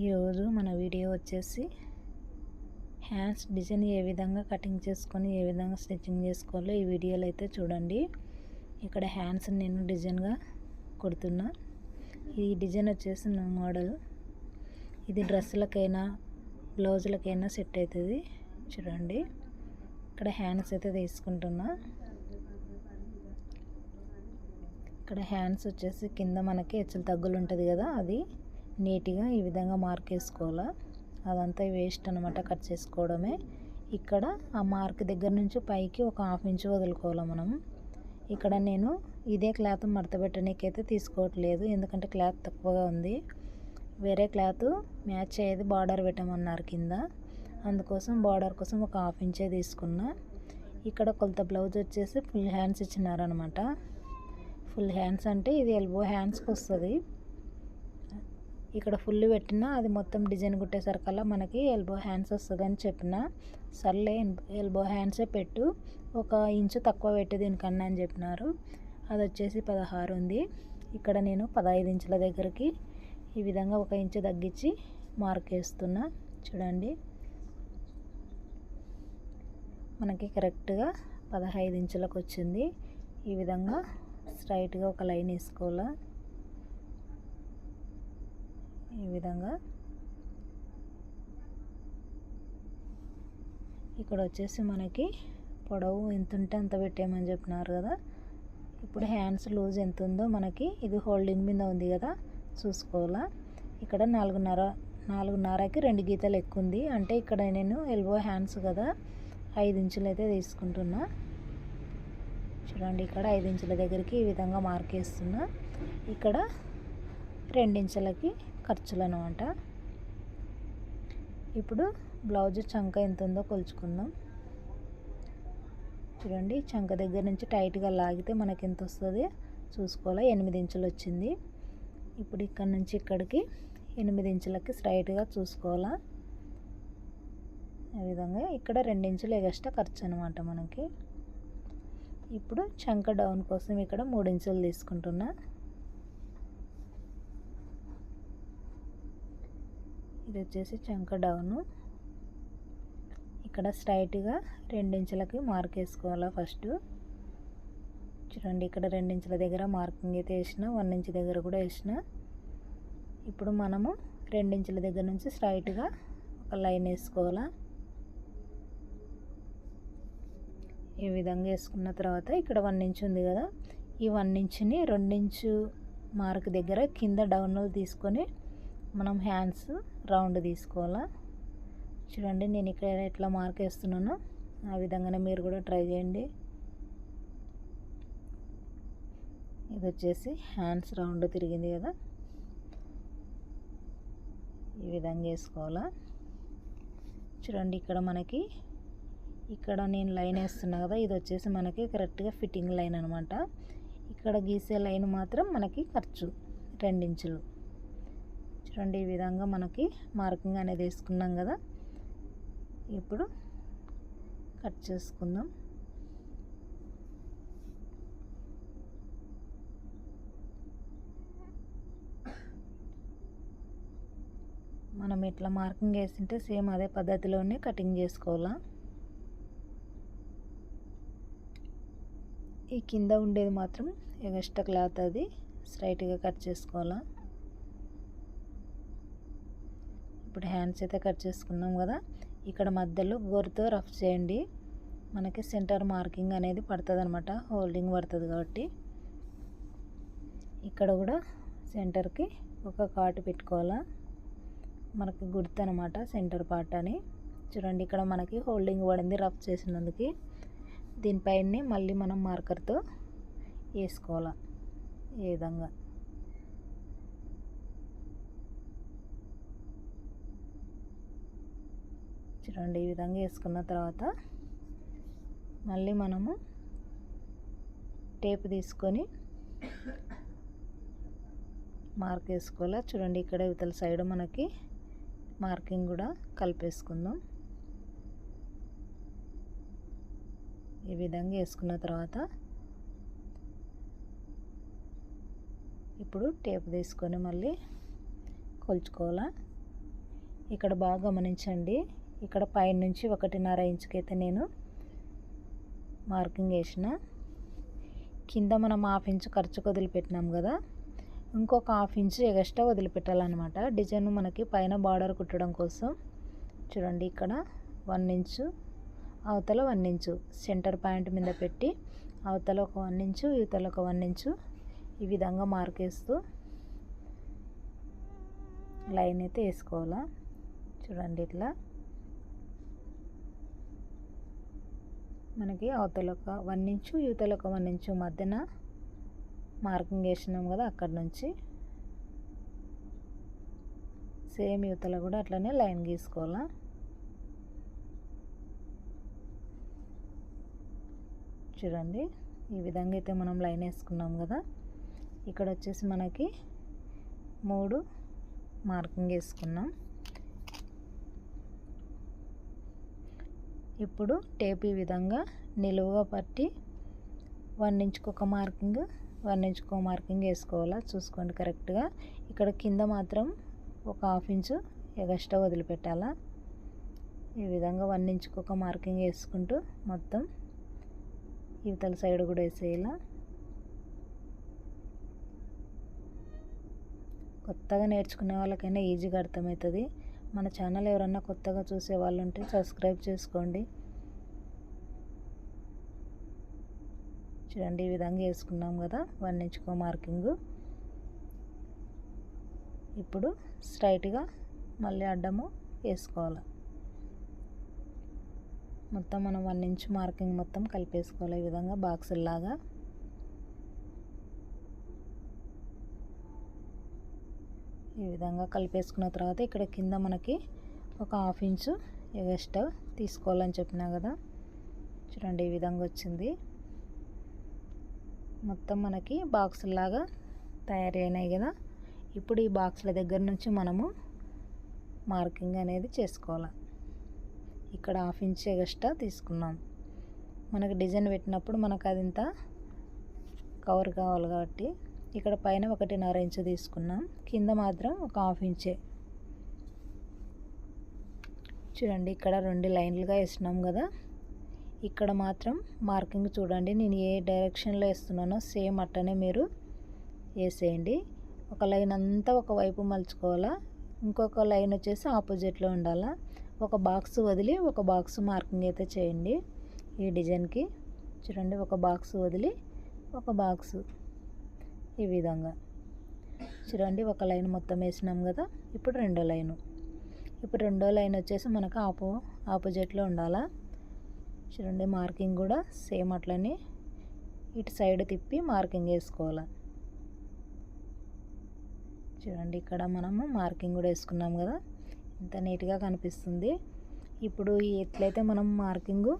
ఈరోజు మన వీడియో వచ్చేసి హ్యాండ్స్ డిజైన్ ఏ విధంగా కటింగ్ చేసుకొని ఏ విధంగా స్టిచ్చింగ్ చేసుకోవాలో ఈ వీడియోలో అయితే చూడండి. ఇక్కడ హ్యాండ్స్ నేను డిజైన్గా కుడుతున్నా. ఈ డిజైన్ వచ్చేసి నా మోడల్. ఇది డ్రెస్సులకైనా బ్లౌజులకైనా సెట్ అవుతుంది చూడండి. ఇక్కడ హ్యాండ్స్ అయితే తీసుకుంటున్నా. ఇక్కడ హ్యాండ్స్ వచ్చేసి కింద మనకి హెచ్చులు తగ్గులు ఉంటుంది కదా అది. నీట్గా ఈ విధంగా మార్క్ వేసుకోవాలా అదంతా వేస్ట్ అనమాట కట్ చేసుకోవడమే. ఇక్కడ ఆ మార్క్ దగ్గర నుంచి పైకి ఒక హాఫ్ ఇంచ్ వదులుకోవాలి మనం. ఇక్కడ నేను ఇదే క్లాత్ మడత పెట్టడానికైతే తీసుకోవట్లేదు ఎందుకంటే క్లాత్ తక్కువగా ఉంది. వేరే క్లాత్ మ్యాచ్ అయ్యేది బార్డర్ పెట్టమన్నారు కింద. అందుకోసం బార్డర్ కోసం ఒక హాఫ్ ఇంచే తీసుకున్నా. ఇక్కడ కొలత బ్లౌజ్ వచ్చేసి ఫుల్ హ్యాండ్స్ ఇచ్చినారనమాట ఫుల్ హ్యాండ్స్ అంటే ఇది ఎల్బో హ్యాండ్స్కి వస్తుంది. ఇక్కడ ఫుల్ పెట్టినా అది మొత్తం డిజైన్ కుట్టేసరికల్లా మనకి ఎల్బో హ్యాండ్స్ వస్తుంది అని చెప్పిన సర్లే ఎల్బో హ్యాండ్సే పెట్టు ఒక ఇంచు తక్కువ పెట్టు దీనికన్నా అని చెప్పినారు. అది వచ్చేసి పదహారు ఉంది. ఇక్కడ నేను పదహైదు ఇంచుల దగ్గరికి ఈ విధంగా ఒక ఇంచు తగ్గించి మార్క్ వేస్తున్నా. చూడండి. మనకి కరెక్ట్గా పదహైదు ఇంచులకు వచ్చింది ఈ విధంగా స్ట్రైట్గా ఒక లైన్ వేసుకోవాలి. ఈ విధంగా. ఇక్కడ వచ్చేసి మనకి పొడవు ఎంత ఉంటే అంత పెట్టేయమని చెప్పినారు కదా. ఇప్పుడు హ్యాండ్స్ లూజ్ ఎంత ఉందో మనకి ఇది హోల్డింగ్ మీద ఉంది కదా చూసుకోవాలా. ఇక్కడ నాలుగున్నర నాలుగున్నరకి రెండు గీతలు ఎక్కువ ఉంది అంటే ఇక్కడ నేను ఎల్బో హ్యాండ్స్ కదా ఐదు ఇంచులు అయితే తీసుకుంటున్నా. చూడండి ఇక్కడ ఐదు ఇంచుల దగ్గరికి ఈ విధంగా మార్క్ వేస్తున్నా ఇక్కడ రెండించులకి ఖర్చులు అనమాట ఇప్పుడు బ్లౌజ్ చంక ఎంత ఉందో కొలుచుకుందాం. చూడండి చంక దగ్గర నుంచి టైట్గా లాగితే మనకి ఎంత వస్తుంది చూసుకోవాలి? ఎనిమిది ఇంచులు వచ్చింది. ఇప్పుడు ఇక్కడ నుంచి ఇక్కడికి ఎనిమిది ఇంచులకి స్ట్రైట్గా చూసుకోవాలా? ఈ విధంగా ఇక్కడ రెండించులు ఎగస్ట్రా ఖర్చు అనమాట మనకి. ఇప్పుడు చంక డౌన్ కోసం ఇక్కడ మూడు ఇంచులు తీసుకుంటున్నా. ఇది వచ్చేసి చంక డౌను. ఇక్కడ స్ట్రైట్గా రెండించులకి మార్క్ వేసుకోవాలా ఫస్ట్. చూడండి ఇక్కడ రెండించుల దగ్గర మార్కింగ్ అయితే వేసిన వన్ ఇంచ్ దగ్గర కూడా వేసిన. ఇప్పుడు మనము రెండించుల దగ్గర నుంచి స్ట్రైట్గా ఒక లైన్ వేసుకోవాలా. ఈ విధంగా వేసుకున్న తర్వాత ఇక్కడ వన్ ఇంచ్ ఉంది కదా ఈ వన్ ఇంచుని రెండించు మార్క్ దగ్గర కింద డౌన్లో తీసుకొని మనం హ్యాండ్స్ రౌండ్ తీసుకోవాలా? చూడండి నేను ఇక్కడ ఎట్లా మార్క్ వేస్తున్నానో ఆ విధంగానే మీరు కూడా ట్రై చేయండి. ఇది వచ్చేసి హ్యాండ్స్ రౌండ్ తిరిగింది కదా? ఈ విధంగా వేసుకోవాలా? చూడండి ఇక్కడ మనకి ఇక్కడ నేను లైన్ వేస్తున్నా కదా ఇది వచ్చేసి మనకి కరెక్ట్గా ఫిట్టింగ్ లైన్ అనమాట ఇక్కడ గీసే లైన్ మాత్రం మనకి ఖర్చు రెండించులు. చూడండి ఈ విధంగా మనకి మార్కింగ్ అనేది వేసుకున్నాం కదా. ఇప్పుడు కట్ చేసుకుందాం. మనం ఇట్లా మార్కింగ్ వేసింటే సేమ్ అదే పద్ధతిలోనే కటింగ్ చేసుకోవాలా? ఈ కింద ఉండేది మాత్రం ఎగస్ట్రా క్లాత్ అది స్ట్రైట్గా కట్ చేసుకోవాలా? ఇప్పుడు హ్యాండ్స్ అయితే కట్ చేసుకున్నాం కదా. ఇక్కడ మధ్యలో గోరుతో రఫ్ చేయండి. మనకి సెంటర్ మార్కింగ్ అనేది పడుతుంది అనమాట హోల్డింగ్ పడుతుంది కాబట్టి. ఇక్కడ కూడా సెంటర్కి ఒక కాటు పెట్టుకోవాలా. మనకి గుర్తు అనమాట సెంటర్ పార్ట్ అని. చూడండి ఇక్కడ మనకి హోల్డింగ్ పడింది రఫ్ చేసినందుకు. దీనిపైనే మళ్ళీ మనం మార్కర్తో వేసుకోవాలా. ఈ విధంగా. చూడండి ఈ విధంగా వేసుకున్న తర్వాత మళ్ళీ మనము టేప్ తీసుకొని మార్క్ వేసుకోవాలా? చూడండి ఇక్కడ ఇవతల సైడ్ మనకి మార్కింగ్ కూడా కలిపేసుకుందాం. ఈ విధంగా వేసుకున్న తర్వాత ఇప్పుడు టేప్ తీసుకొని మళ్ళీ కొలుచుకోవాలా? ఇక్కడ బాగా గమనించండి. ఇక్కడ పైనుంచి ఒకటిన్నర ఇంచుకి అయితే నేను మార్కింగ్ వేసిన. కింద మనం హాఫ్ ఇంచు ఖర్చుకు వదిలిపెట్టినాం కదా. ఇంకొక హాఫ్ ఇంచు ఎగస్ట్రా వదిలిపెట్టాలన్నమాట. డిజైన్ మనకి పైన బార్డర్ కుట్టడం కోసం. చూడండి ఇక్కడ వన్ ఇంచు అవతల వన్ ఇంచు సెంటర్ పాయింట్ మీద పెట్టి అవతల ఒక వన్ ఇంచు ఇవతల ఒక వన్ ఇంచు ఈ విధంగా మార్కేస్తూ లైన్ అయితే వేసుకోవాలా. చూడండి ఇట్లా. మనకి అవతల ఒక వన్ ఇంచు యువతల ఒక వన్ ఇంచు మధ్యన మార్కింగ్ వేసినాం కదా అక్కడ నుంచి. సేమ్ యువతల కూడా అట్లనే లైన్ గీసుకోవాలా. చూడండి ఈ విధంగా అయితే మనం లైన్ వేసుకున్నాం కదా. ఇక్కడ వచ్చేసి మనకి మూడు మార్కింగ్ వేసుకున్నాం. ఇప్పుడు టేప్ ఈ విధంగా నిలువుగా పట్టి వన్ ఇంచుకు ఒక మార్కింగ్ వన్ ఇంచుకు ఒక మార్కింగ్ వేసుకోవాలా? చూసుకోండి కరెక్ట్గా. ఇక్కడ కింద మాత్రం ఒక హాఫ్ ఇంచు ఎగస్ట్రా వదిలిపెట్టాలా? ఈ విధంగా వన్ ఇంచుకు ఒక మార్కింగ్ వేసుకుంటూ మొత్తం ఇవతల సైడ్ కూడా వేసేయాలా? కొత్తగా నేర్చుకునే వాళ్ళకైనా ఈజీగా అర్థమవుతుంది. మన ఛానల్ ఎవరన్నా కొత్తగా చూసే వాళ్ళు ఉంటే సబ్స్క్రైబ్ చేసుకోండి. చూడండి ఈ విధంగా వేసుకున్నాం కదా వన్ ఇంచుకో మార్కింగ్. ఇప్పుడు స్ట్రైట్గా మళ్ళీ అడ్డము వేసుకోవాలి. మొత్తం మనం వన్ ఇంచ్ మార్కింగ్ మొత్తం కలిపేసుకోవాలి. ఈ విధంగా బాక్సుల్లాగా. ఈ విధంగా కలిపేసుకున్న తర్వాత ఇక్కడ కింద మనకి ఒక హాఫ్ ఇంచు ఎగస్ట్రా తీసుకోవాలని చెప్పినా కదా. చూడండి ఈ విధంగా వచ్చింది. మొత్తం మనకి బాక్సుల్లాగా తయారైనాయి కదా. ఇప్పుడు ఈ బాక్సుల దగ్గర నుంచి మనము మార్కింగ్ అనేది చేసుకోవాలి. ఇక్కడ హాఫ్ ఇంచ్ ఎగస్ట్రా తీసుకున్నాం. మనకి డిజైన్ పెట్టినప్పుడు మనకు అది ఇంత కవర్ కావాలి కాబట్టి ఇక్కడ పైన ఒకటిన్నర ఇంచు తీసుకున్నాం. కింద మాత్రం ఒక హాఫ్ ఇంచే. చూడండి ఇక్కడ రెండు లైన్లుగా వేసినాం కదా. ఇక్కడ మాత్రం మార్కింగ్ చూడండి నేను ఏ డైరెక్షన్లో వేస్తున్నానో సేమ్ అట్టనే మీరు వేసేయండి. ఒక లైన్ అంతా ఒకవైపు మలుచుకోవాలా? ఇంకొక లైన్ వచ్చేసి ఆపోజిట్లో ఉండాలా? ఒక బాక్స్ వదిలి ఒక బాక్స్ మార్కింగ్ అయితే చేయండి ఈ డిజైన్కి. చూడండి ఒక బాక్స్ వదిలి ఒక బాక్స్. ఈ విధంగా. చూడండి ఒక లైన్ మొత్తం వేసినాం కదా? ఇప్పుడు రెండో లైను. ఇప్పుడు రెండో లైన్ వచ్చేసి మనకు ఆపో ఆపోజిట్లో ఉండాలా? చూడండి మార్కింగ్ కూడా సేమ్ అట్లనే ఇటు సైడ్ తిప్పి మార్కింగ్ వేసుకోవాలి? చూడండి ఇక్కడ మనము మార్కింగ్ కూడా వేసుకున్నాం కదా? ఇంత నీట్గా కనిపిస్తుంది. ఇప్పుడు ఎట్లయితే మనం మార్కింగ్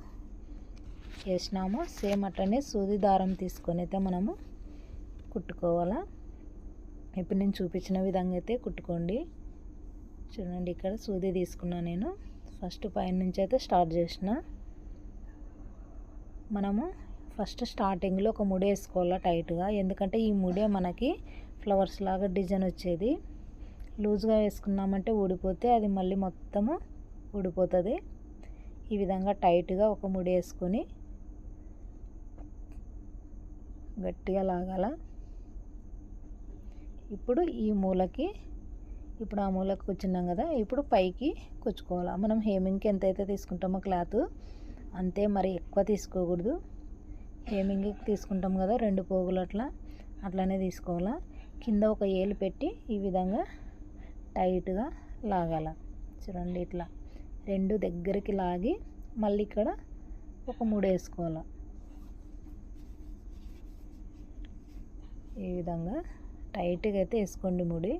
వేసినామో సేమ్ అట్లనే సూది దారం తీసుకొని అయితే మనము కుట్టుకోవాలా? ఇప్పుడు నేను చూపించిన విధంగా అయితే కుట్టుకోండి. చూడండి ఇక్కడ సూది తీసుకున్నా నేను. ఫస్ట్ పైన నుంచి అయితే స్టార్ట్ చేసిన. మనము ఫస్ట్ స్టార్టింగ్లో ఒక ముడి వేసుకోవాలా టైట్గా? ఎందుకంటే ఈ ముడే మనకి ఫ్లవర్స్ లాగా డిజైన్ వచ్చేది. లూజ్గా వేసుకున్నామంటే ఊడిపోతే అది మళ్ళీ మొత్తము ఊడిపోతుంది. ఈ విధంగా టైట్గా ఒక ముడి వేసుకొని గట్టిగా లాగాల? ఇప్పుడు ఈ మూలకి ఇప్పుడు ఆ మూలకి కూర్చున్నాం కదా ఇప్పుడు పైకి కూర్చుకోవాలి? మనం హేమింగ్కి ఎంతైతే తీసుకుంటామో క్లాత్ అంతే మరి ఎక్కువ తీసుకోకూడదు. హేమింగ్కి తీసుకుంటాం కదా రెండు పోగులు అట్లా అట్లానే తీసుకోవాలా? కింద ఒక ఏలు పెట్టి ఈ విధంగా టైట్గా లాగాల. చూడండి ఇట్లా. రెండు దగ్గరికి లాగి మళ్ళీ ఇక్కడ ఒక మూడు వేసుకోవాలి? ఈ విధంగా టైట్గా అయితే వేసుకోండి ముడి.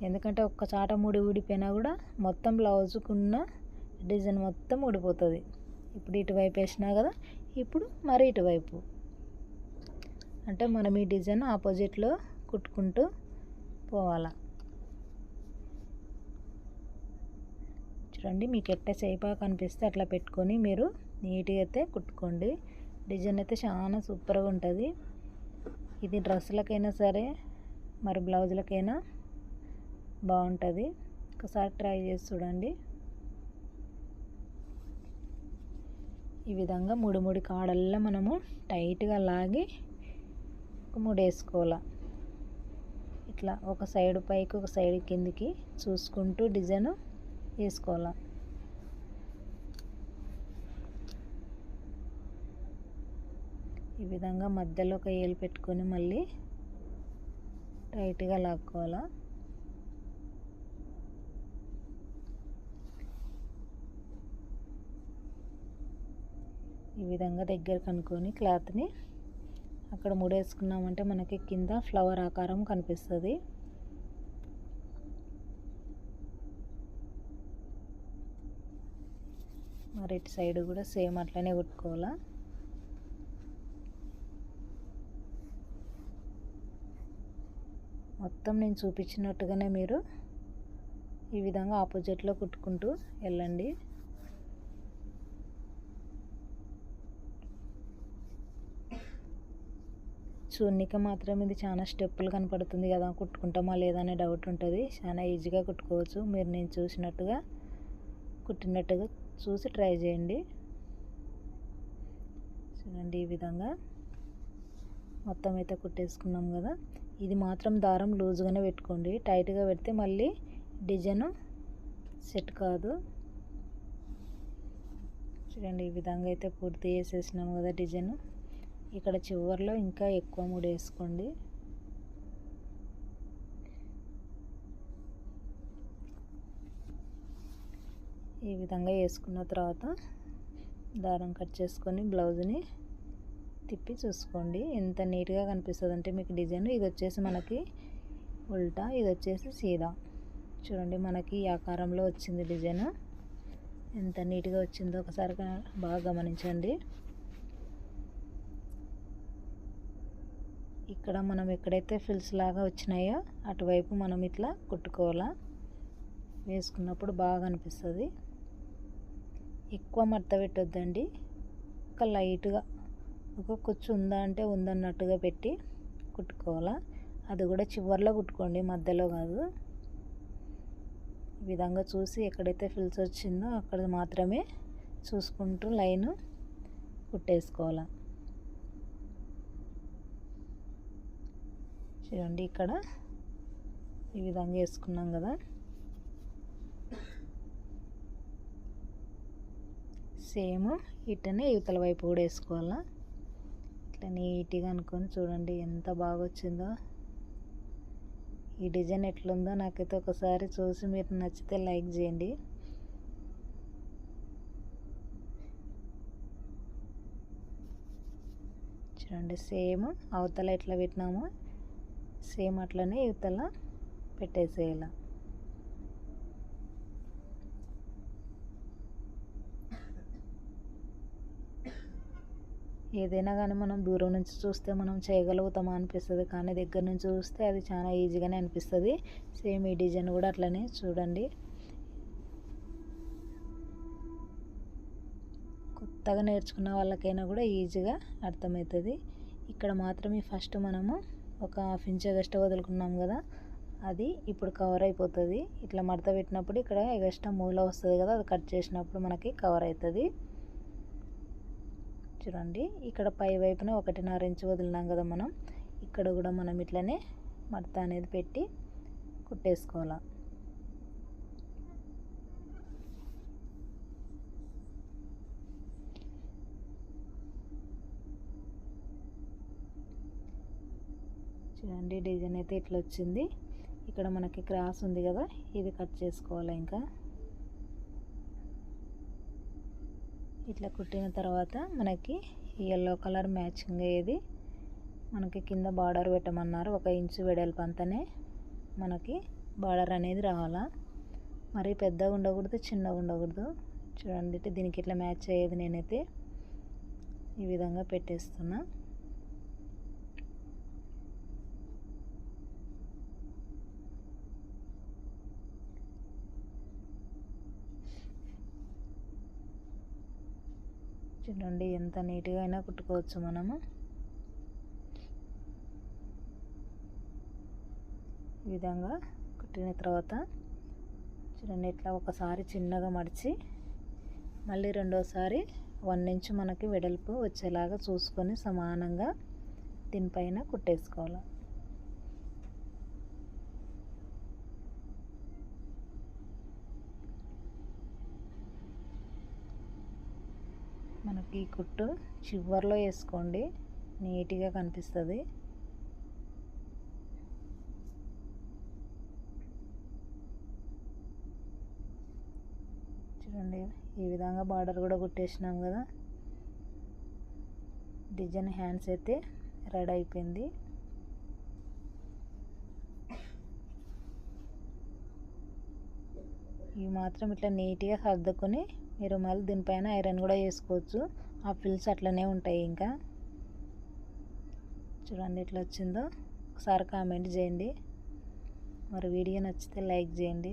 ఎందుకంటే ఒక్క చాట ముడి ఊడిపోయినా కూడా మొత్తం బ్లౌజుకున్న డిజైన్ మొత్తం ఊడిపోతుంది. ఇప్పుడు ఇటువైపు వేసినా కదా ఇప్పుడు మరి ఇటువైపు. అంటే మనం ఈ డిజైన్ ఆపోజిట్లో కుట్టుకుంటూ పోవాలా. చూడండి మీకు ఎట్లా చేపా కనిపిస్తే అట్లా పెట్టుకొని మీరు నీట్గా అయితే కుట్టుకోండి. డిజైన్ అయితే చాలా సూపర్గా ఉంటుంది. ఇది డ్రెస్సులకైనా సరే మరి బ్లౌజులకైనా బాగుంటుంది. ఒకసారి ట్రై చేసి చూడండి. ఈ విధంగా మూడు మూడు కాడల్లో మనము టైట్గా లాగి ఒక మూడు వేసుకోవాలి. ఇట్లా ఒక సైడ్ పైకి ఒక సైడ్ కిందికి చూసుకుంటూ డిజైన్ వేసుకోవాలి ఈ విధంగా మధ్యలో ఒక ఏలు పెట్టుకొని మళ్ళీ టైట్గా లాక్కోవాలా? ఈ విధంగా దగ్గర కనుక్కొని క్లాత్ని అక్కడ ముడేసుకున్నామంటే మనకి కింద ఫ్లవర్ ఆకారం కనిపిస్తుంది. మరి ఇటు సైడ్ కూడా సేమ్ అట్లనే కుట్టుకోవాలా? మొత్తం నేను చూపించినట్టుగానే మీరు ఈ విధంగా ఆపోజిట్లో కుట్టుకుంటూ వెళ్ళండి. చూర్నిక మాత్రం ఇది చాలా స్టెప్పులు కనపడుతుంది కదా కుట్టుకుంటామా లేదా అనే డౌట్ ఉంటుంది. చాలా ఈజీగా కుట్టుకోవచ్చు. మీరు నేను చూసినట్టుగా కుట్టినట్టుగా చూసి ట్రై చేయండి. చూడండి ఈ విధంగా మొత్తం అయితే కుట్టేసుకున్నాం కదా. ఇది మాత్రం దారం లూజ్గానే పెట్టుకోండి. టైట్గా పెడితే మళ్ళీ డిజైన్ సెట్ కాదు. చూడండి ఈ విధంగా అయితే పూర్తి చేసేసినాం కదా డిజైన్. ఇక్కడ చివరిలో ఇంకా ఎక్కువ ముడి వేసుకోండి. ఈ విధంగా వేసుకున్న తర్వాత దారం కట్ చేసుకొని బ్లౌజ్ని తిప్పి చూసుకోండి. ఎంత నీట్గా కనిపిస్తుంది అంటే మీకు డిజైన్ ఇది వచ్చేసి మనకి ఉల్టా ఇది వచ్చేసి సీదా. చూడండి మనకి ఈ ఆకారంలో వచ్చింది డిజైన్. ఎంత నీట్గా వచ్చిందో ఒకసారి బాగా గమనించండి. ఇక్కడ మనం ఎక్కడైతే ఫిల్స్ లాగా వచ్చినాయో అటువైపు మనం ఇట్లా కుట్టుకోవాలా. వేసుకున్నప్పుడు బాగా అనిపిస్తుంది. ఎక్కువ మడత పెట్టొద్దండి. ఒక లైట్గా ఒక కుచ్చు ఉందా అంటే ఉందన్నట్టుగా పెట్టి కుట్టుకోవాలా? అది కూడా చివర్లో కుట్టుకోండి మధ్యలో కాదు. ఈ విధంగా చూసి ఎక్కడైతే ఫిల్స్ వచ్చిందో అక్కడ మాత్రమే చూసుకుంటూ లైన్ కుట్టేసుకోవాలి. చూడండి ఇక్కడ ఈ విధంగా వేసుకున్నాం కదా. సేమ్ ఇట్టనే యువతల వైపు కూడా వేసుకోవాలా? ఇట్లా నీట్గా అనుకొని చూడండి ఎంత బాగా వచ్చిందో ఈ డిజైన్ ఎట్లుందో నాకైతే ఒకసారి చూసి మీరు నచ్చితే లైక్ చేయండి. చూడండి సేమ్ అవతల ఎట్లా పెట్టినామో సేమ్ అట్లనే ఇవతల పెట్టేసేయాల. ఏదైనా కానీ మనం దూరం నుంచి చూస్తే మనం చేయగలుగుతామా అనిపిస్తుంది. కానీ దగ్గర నుంచి చూస్తే అది చాలా ఈజీగానే అనిపిస్తుంది. సేమ్ ఈ డిజైన్ కూడా అట్లనే చూడండి. కొత్తగా నేర్చుకున్న వాళ్ళకైనా కూడా ఈజీగా అర్థమవుతుంది. ఇక్కడ మాత్రమే ఫస్ట్ మనము ఒక హాఫ్ ఇంచ్ ఎగస్ట్రా వదులుకున్నాం కదా అది ఇప్పుడు కవర్ అయిపోతుంది. ఇట్లా మడత పెట్టినప్పుడు ఇక్కడ ఎగస్ట్రా మూల వస్తుంది కదా అది కట్ చేసినప్పుడు మనకి కవర్ అవుతుంది. చూడండి. ఇక్కడ పై వైపున ఒకటిన్నర ఇంచు వదిలినాం కదా మనం. ఇక్కడ కూడా మనం ఇట్లనే మడత అనేది పెట్టి కుట్టేసుకోవాలి. చూడండి డిజైన్ అయితే ఇట్లా వచ్చింది ఇక్కడ మనకి క్రాస్ ఉంది కదా ఇది కట్ చేసుకోవాలి ఇంకా. ఇట్లా కుట్టిన తర్వాత మనకి ఎల్లో కలర్ మ్యాచింగ్ అయ్యేది. మనకి కింద బార్డర్ పెట్టమన్నారు. ఒక ఇంచు వెడల్పు అంతనే మనకి బార్డర్ అనేది రావాలా. మరి పెద్దగా ఉండకూడదు చిన్నగా ఉండకూడదు. చూడండి దీనికి ఇట్లా మ్యాచ్ అయ్యేది నేనైతే ఈ విధంగా పెట్టేస్తున్నా. చూడండి ఎంత నీట్గా అయినా కుట్టుకోవచ్చు మనము. ఈ విధంగా కుట్టిన తర్వాత చూడండి ఇట్లా ఒకసారి చిన్నగా మడిచి మళ్ళీ రెండోసారి వన్ ఇంచ్ మనకి వెడల్పు వచ్చేలాగా చూసుకొని సమానంగా దీనిపైన కుట్టేసుకోవాలి మనకి ఈ కుట్టు చివర్లో వేసుకోండి. నీట్గా కనిపిస్తుంది. చూడండి ఈ విధంగా బార్డర్ కూడా కుట్టేసినాం కదా. డిజైన్ హ్యాండ్స్ అయితే రెడీ అయిపోయింది. ఇవి మాత్రం ఇట్లా నీట్గా సర్దుకొని మీరు మళ్ళీ దీనిపైన ఐరన్ కూడా వేసుకోవచ్చు. ఆ ఫిల్స్ అట్లనే ఉంటాయి ఇంకా. చూడండి ఎట్లా వచ్చిందో. ఒకసారి కామెంట్ చేయండి. మరి వీడియో నచ్చితే లైక్ చేయండి.